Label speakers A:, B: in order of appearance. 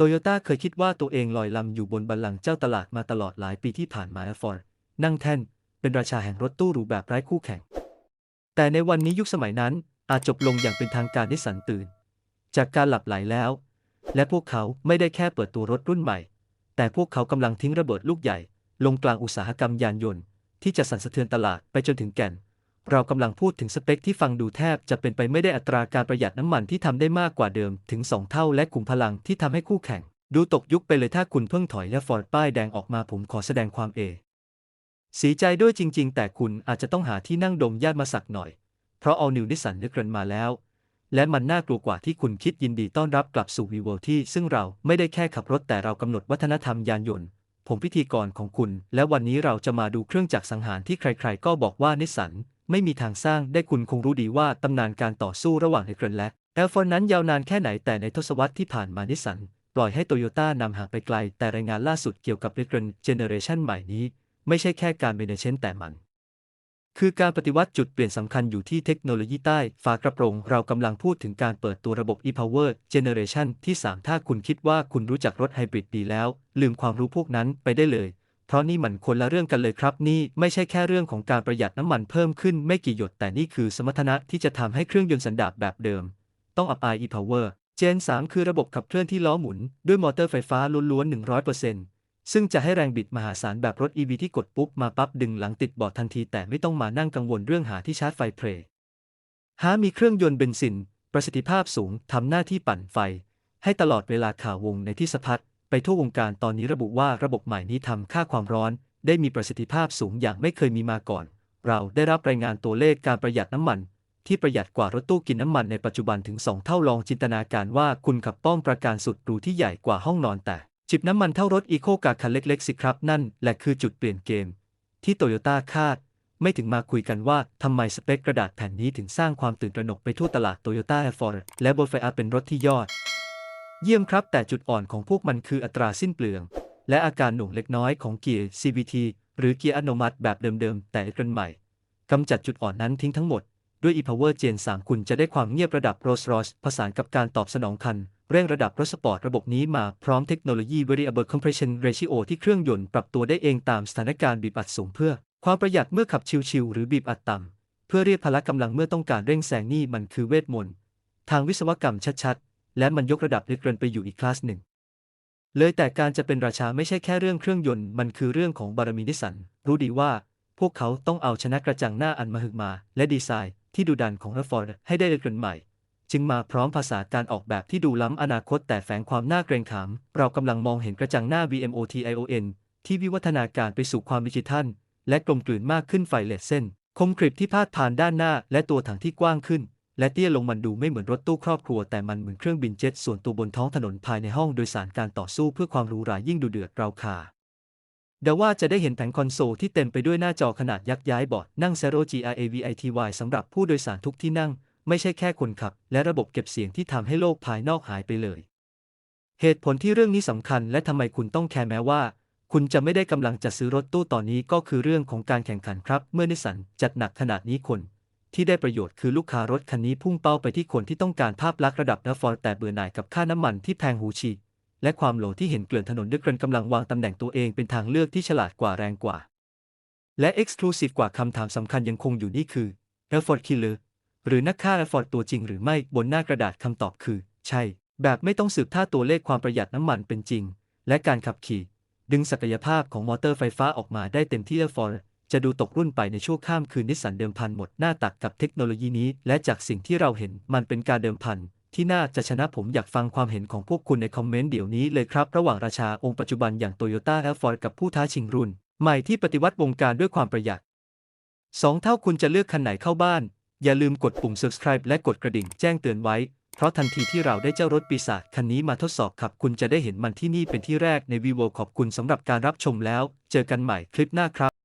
A: โตโยต้าเคยคิดว่าตัวเองลอยลำอยู่บนบัลลังก์เจ้าตลาดมาตลอดหลายปีที่ผ่านมาฟอร์ดนั่งแท่น เป็นราชาแห่งรถตู้หรูแบบไร้คู่แข่ง แต่ในวันนี้ยุคสมัยนั้นอาจจบลงอย่างเป็นทางการนิสสันตื่น จากการหลับไหลแล้ว และพวกเขาไม่ได้แค่เปิดตัวรถรุ่นใหม่ แต่พวกเขากำลังทิ้งระเบิดลูกใหญ่ ลงกลางอุตสาหกรรมยานยนต์ ที่จะสั่นสะเทือนตลาดไปจนถึงแก่น เรากำลังพูดถึงสเปคที่ฟังดูแทบจะเป็นไปไม่ได้อัตราการประหยัดน้ำมันที่ทำได้มากกว่าเดิมถึง 2 เท่าและกลุ่มพลังที่ทำให้คู่แข่ง ดูตกยุคไปเลยถ้าคุณเพิ่งถอยและฟอร์ดป้ายแดงออกมาผมขอแสดงความเอสีใจด้วยจริง ๆ แต่คุณอาจจะต้องหาที่นั่งดมญาติมาสักหน่อย เพราะเอานิวนิสันนึกเรนมาแล้ว และมันน่ากลัวกว่าที่คุณคิดยินดีต้อนรับกลับสู่วีเวลที่ ซึ่งเราไม่ได้แค่ขับรถแต่เรากำหนดวัฒนธรรมยานยนต์ ผมพิธีกรของคุณ และวันนี้เราจะมาดูเครื่องจักรสังหารที่ใคร ๆ ก็บอกว่านิสัน ไม่มีทางสร้างได้คุณคงรู้ดีว่าตำนานการต่อสู้ระหว่างเฮเกรนและแอลฟอนนั้นยาวนานแค่ไหนแต่ในทศวรรษที่ผ่านมานิสันปล่อยให้โตโยต้านำห่างไปไกล แต่รายงานล่าสุดเกี่ยวกับเฮเกรนเจเนเรชันใหม่นี้ ไม่ใช่แค่การเมเนเชนแต่มัน คือการปฏิวัติจุดเปลี่ยนสำคัญอยู่ที่เทคโนโลยีใต้ฝากระโปรง เรากำลังพูดถึงการเปิดตัวระบบ e-power generation ที่ 3 ถ้าคุณคิดว่าคุณรู้จักรถไฮบริดดีแล้ว ลืมความรู้พวกนั้นไปได้เลย เพราะนี่มันคนละเรื่องกันเลยครับ นี่ไม่ใช่แค่เรื่องของการประหยัดน้ำมันเพิ่มขึ้นไม่กี่หยด แต่นี่คือสมรรถนะที่จะทำให้เครื่องยนต์สันดาปแบบเดิม ต้องอัพไอ e-power Gen 3 คือระบบขับเคลื่อนที่ล้อหมุน ด้วยมอเตอร์ไฟฟ้าล้วนๆ 100%ซึ่งจะให้แรงบิดมหาศาลแบบรถ EV ที่กดปุ๊บมาปั๊บดึงหลังติดเบาะทันทีแต่ไม่ต้องมานั่งกังวลเรื่องหาที่ชาร์จไฟเพลหามีเครื่องยนต์เบนซิน ประสิทธิภาพสูงทำหน้าที่ปั่นไฟ ให้ตลอดเวลาข่าววงในที่สะพัด ไปทั่ววงการตอนนี้ระบุว่าระบบใหม่นี้ทำค่าความร้อน ได้มีประสิทธิภาพสูงอย่างไม่เคยมีมาก่อน เราได้รับรายงานตัวเลขการประหยัดน้ำมัน ที่ประหยัดกว่ารถตู้กินน้ำมันในปัจจุบันถึง 2 เท่าลองจินตนาการว่าคุณขับป้อมประการสุดหรูที่ใหญ่กว่าห้องนอนแต่ จิบน้ำมันเท่ารถอีโคกาคันเล็กๆสิครับนั่นแหละคือจุดเปลี่ยนเกม ที่โตโยต้าคาดไม่ถึงมาคุยกันว่าทำไมสเปคกระดาษแผ่นนี้ถึงสร้างความตื่นตระหนกไปทั่วตลาดโตโยต้าฟอร์และบนไฟอาเป็นรถที่ยอด เยี่ยมครับ แต่จุดอ่อนของพวกมันคืออัตราสิ้นเปลือง และอาการหน่วงเล็กน้อยของเกียร์ CVT หรือเกียร์อัตโนมัติแบบเดิมๆ แต่เกรนใหม่กำจัดจุดอ่อนนั้นทิ้งทั้งหมด ด้วย e-power Gen 3 คุณจะได้ความเงียบระดับ Rolls-Royce ผสานกับการตอบสนองคัน เร่งระดับรถสปอร์ตระบบนี้มาพร้อมเทคโนโลยี Variable Compression Ratio ที่เครื่องยนต์ปรับตัวได้เองตามสถานการณ์บีบอัดสูงเพื่อ ความประหยัดเมื่อขับชิวๆหรือบีบอัดต่ำเพื่อเรียกพละกำลังเมื่อต้องการเร่งแซงนี่มันคือเวทมนต์ทางวิศวกรรมชัดๆ และมันยกระดับเฮเกรนไปอยู่อีกคลาสหนึ่ง เลยแต่การจะเป็นราชาไม่ใช่แค่เรื่องเครื่องยนต์ มันคือเรื่องของบารมีนิสัน รู้ดีว่า พวกเขาต้องเอาชนะกระจังหน้าอันมหึมา และดีไซน์ที่ดูดันของรฟอร์ดให้ได้เกินใหม่ จึงมาพร้อมภาษาการออกแบบที่ดูล้ำอนาคตแต่แฝงความน่าเกรงขาม เรากำลังมองเห็นกระจังหน้า VMOTION ที่วิวัฒนาการไปสู่ความดิจิทัล และกลมกลืนมากขึ้นไฟเลสเส้น คมกริบที่พาดผ่านด้านหน้า และตัวถังที่กว้างขึ้น และเตี้ยลงมันดูไม่เหมือนรถตู้ครอบครัวแต่มันเหมือนเครื่องบินเจ็ตส่วนตัวบนท้องถนนภายในห้องโดยสารการต่อสู้เพื่อความรูหรายิ่งดูเดือดเราคาเดาว่าจะได้เห็นแผงคอนโซลที่เต็มไปด้วยหน้าจอขนาดยักษ์ย้ายเบาะนั่ง Zero GRAVITY สำหรับผู้โดยสารทุกที่นั่ง ไม่ใช่แค่คนขับ และระบบเก็บเสียงที่ทำให้โลกภายนอกหายไปเลย เหตุผลที่เรื่องนี้สำคัญและทำไมคุณต้องแคร์แม้ว่า คุณจะไม่ได้กำลังจะซื้อรถตู้ตอนนี้ก็คือเรื่องของการแข่งขันครับ เมื่อนิสสันจัดหนักขนาดนี้คน ที่ได้ประโยชน์คือลูกค้ารถคันนี้พุ่งเป้าไปที่คนที่ต้องการภาพลักษณ์ระดับนฟอร์แต่เบื่อหน่ายกับค่าน้ำมันที่แพงหูฉีและความโหลที่เห็นเกลื่อนถนนด้วยกันกำลังวางตำแหน่งตัวเองเป็นทางเลือกที่ฉลาดกว่าแรงกว่า และ Exclusive กว่าคำถามสำคัญยังคงอยู่นี่คือ e l f o r d Killer หรือนักฆ่า e l f o r d ตัวจริงหรือไม่บนหน้ากระดาษคำตอบคือ ใช่ แบบไม่ต้องสืบท่าตัวเลขความประหยัดน้ำมันเป็นจริง และการขับขี่ ดึงศักยภาพของมอเตอร์ไฟฟ้าออกมาได้เต็มที่ e l f o r d จะดูตกรุ่นไปในชั่วข้ามคืนนิสสันเดิมพันหมดหน้าตักกับเทคโนโลยีนี้ และจากสิ่งที่เราเห็นมันเป็นการเดิมพันที่น่าจะชนะผมอยากฟังความเห็นของพวกคุณในคอมเมนต์เดี๋ยวนี้เลยครับ ระหว่างราชาองค์ปัจจุบันอย่างโตโยต้าและฟอร์ดกับผู้ท้าชิงรุ่น ใหม่ที่ปฏิวัติวงการด้วยความประหยัด2เท่าคุณจะเลือกคันไหนเข้าบ้าน อย่าลืมกดปุ่ม subscribe และกดกระดิ่งแจ้งเตือนไว้ เพราะทันทีที่เราได้เจ้ารถปีศาจคันนี้มาทดสอบขับ คุณจะได้เห็นมันที่นี่เป็นที่แรกในวีโวขอบคุณสำหรับการรับชมแล้ว เจอกันใหม่คลิปหน้าครับ